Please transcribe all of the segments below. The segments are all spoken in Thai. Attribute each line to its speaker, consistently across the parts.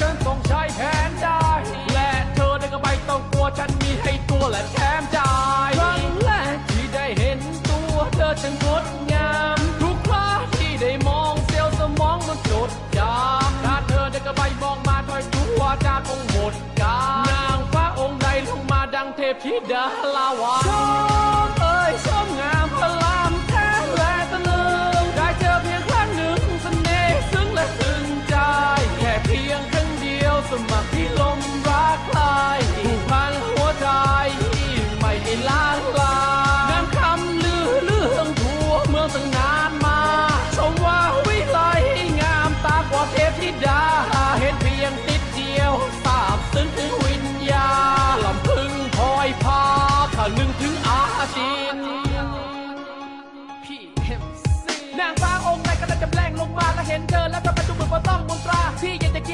Speaker 1: ฉันต้องใช้แผนได้ และเธอได้ก็ไม่ต้องกลัวฉันมีให้ตัวและแถมใจครั้งแรกที่ได้เห็นตัวเธอฉันงดงาม ทุกคราที่ได้มองเซลล์สมองมันจดจำถ้าเธอได้ก็ไม่มองมาถอยตัวจะคงหมดกานางฟ้าองค์ใดลงมาดังเทพธิดาลาวา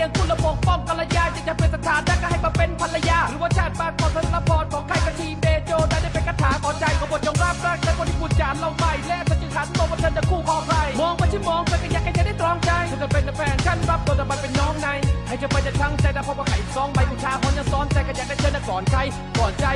Speaker 1: ยังจะเกียงคุณระบบป้องกัลยาจะจะเป็นสถานะก็ให้มาเป็นภรรยา หรือว่าชาติบ้านก่อนพระพรของใครก็ชีเบโจได้ได้เป็นคาถาขอใจของบทจงรับรักและคนที่พูดจานเราไม่และจะจึงหันมองว่าเธอจะคู่ของใครมองไปที่มองไปก็อยากให้เธอได้ตรองใจเธอจะเป็นแฟนฉันรับตัวแต่มันเป็นน้องในให้เธอไปจะทั้งใจแต่เพราะว่าไข่สองใบกุชาคนจะซ้อนใจก็อยากได้เธอนะก่อนใครก่อนใจ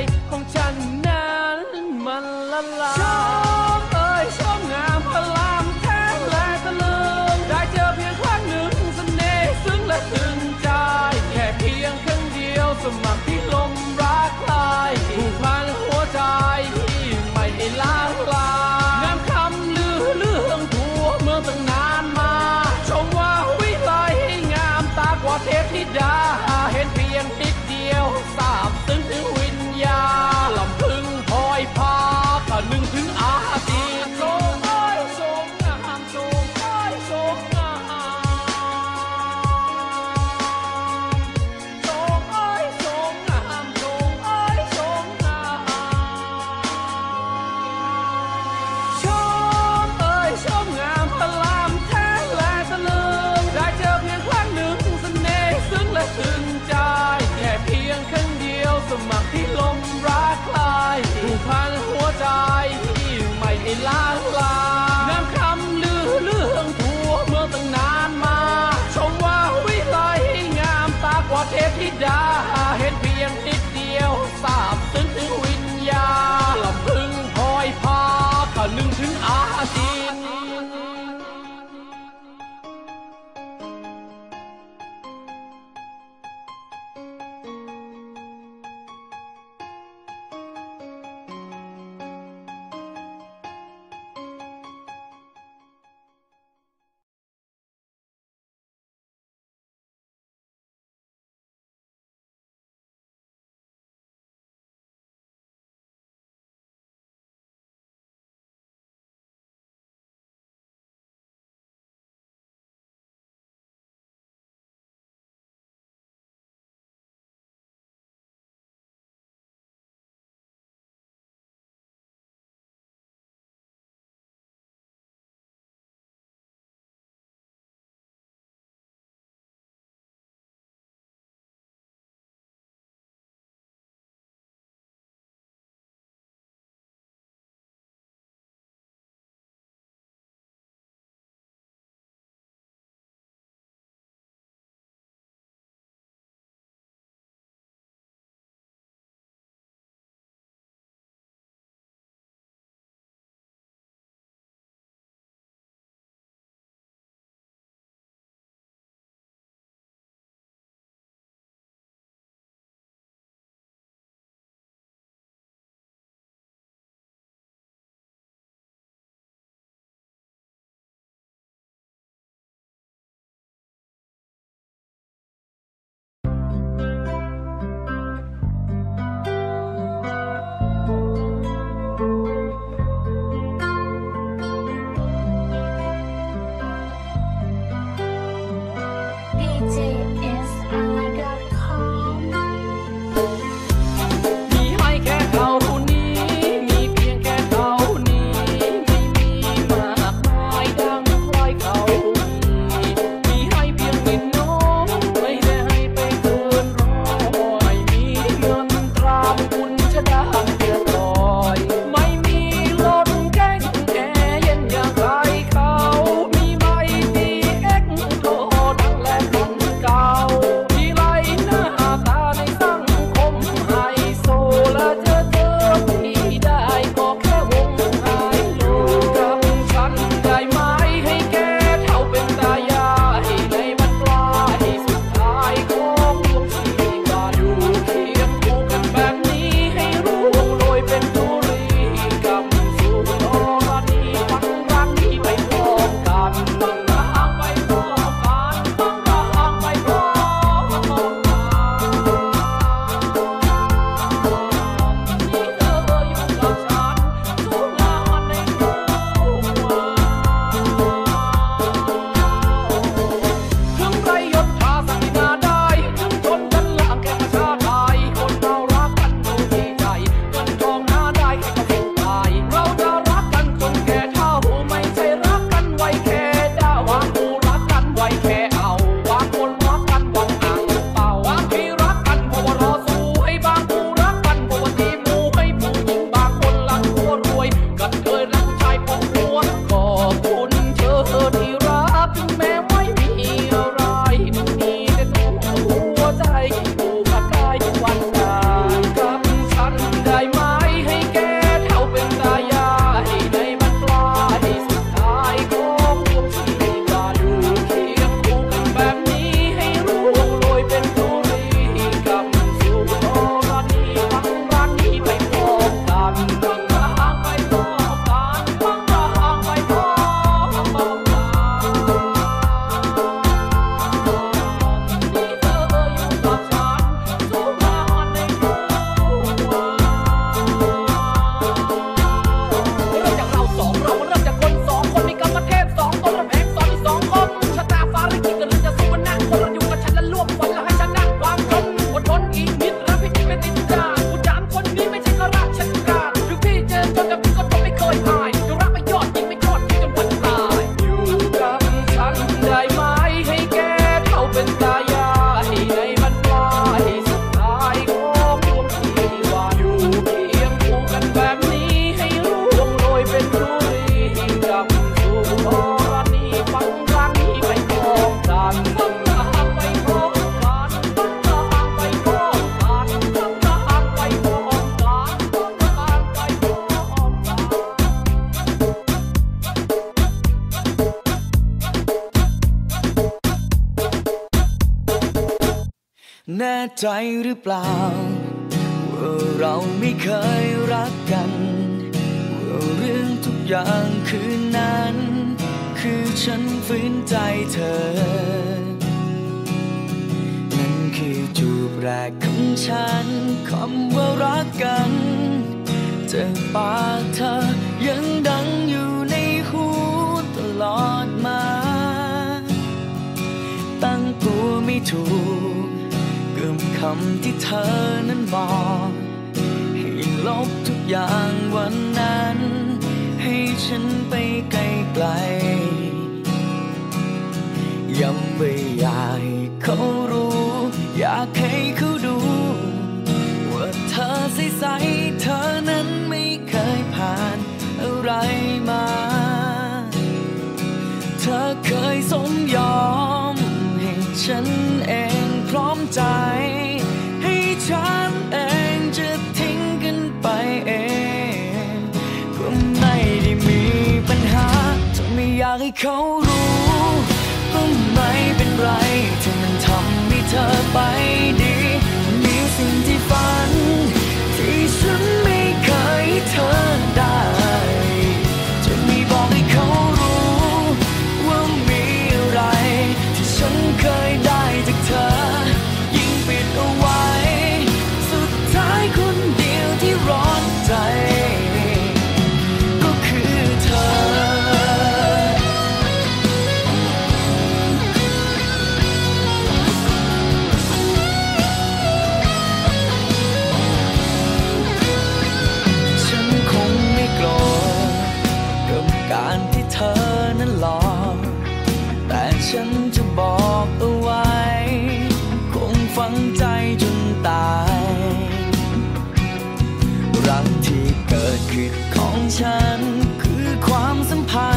Speaker 1: น่ใจหรือเป
Speaker 2: ล่า ว่าเราไม่เคยรักกันว่าเรื่องทุกอย่างคืนนั้น คือฉันฝืนใจเธอ นั่นคือจูบแรกของฉันคำว่ารักกันจากปากเธอำที่เธอนั้นบอกให้ลบทุกอย่างวันนั้น ให้ฉันไปไกลไกลๆยังไม่อยากให้เขารู้ อยากให้เขาดู ว่าเธอใสๆเธอนั้นไม่เคยผ่านอะไรมา เธอเคยสมยอมให้ฉันเองพร้อมใจากให้เขารู้ก็ไม่เป็นไรที่มันทำให้เธอไปดีมีสิ่งที่ฝันที่ฉัน ตาย รักที่เกิดขึ้นของฉันคือความสัมพันธ์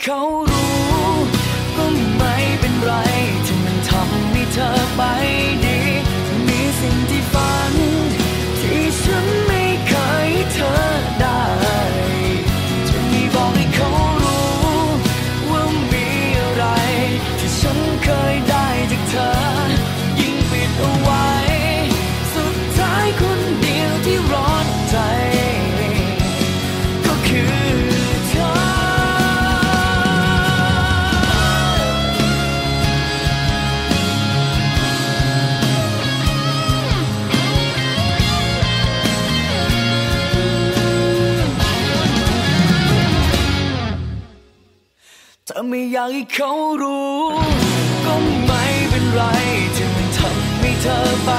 Speaker 2: เขารู้ ก็ไม่เป็นไรที่มันทำให้เธอไปดีมีสิ่งที่ฝัน ไม่อยากให้เขารู้ ก็ไม่เป็นไรที่มันทำให้เธอไป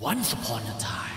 Speaker 1: Once upon a time